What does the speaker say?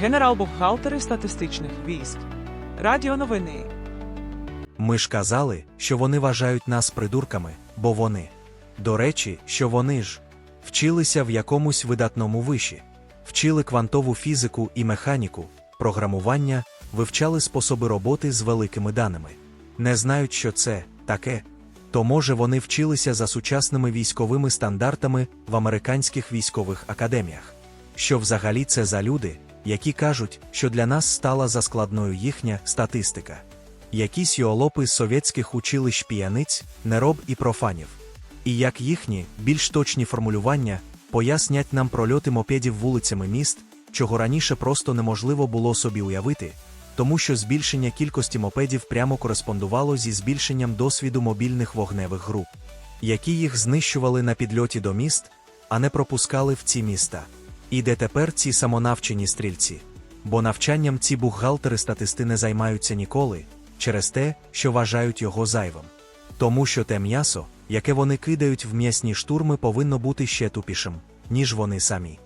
генерал-бухгалтери статистичних військ. Радіо новини. Ми ж казали, що вони вважають нас придурками, бо вони. До речі, що вони ж вчилися в якомусь видатному виші, вчили квантову фізику і механіку, програмування, вивчали способи роботи з великими даними. Не знають, що це таке. То може вони вчилися за сучасними військовими стандартами в американських військових академіях. Що взагалі це за люди, які кажуть, що для нас стала заскладною їхня статистика. Якісь йолопи з совєтських училищ п'яниць, нероб і профанів. І як їхні, більш точні формулювання, пояснять нам прольоти мопедів вулицями міст, чого раніше просто неможливо було собі уявити, тому що збільшення кількості мопедів прямо кореспондувало зі збільшенням досвіду мобільних вогневих груп, які їх знищували на підльоті до міст, а не пропускали в ці міста. І де тепер ці самонавчені стрільці? Бо навчанням ці бухгалтери статисти не займаються ніколи, через те, що вважають його зайвим. Тому що те м'ясо, яке вони кидають в м'ясні штурми, повинно бути ще тупішим, ніж вони самі.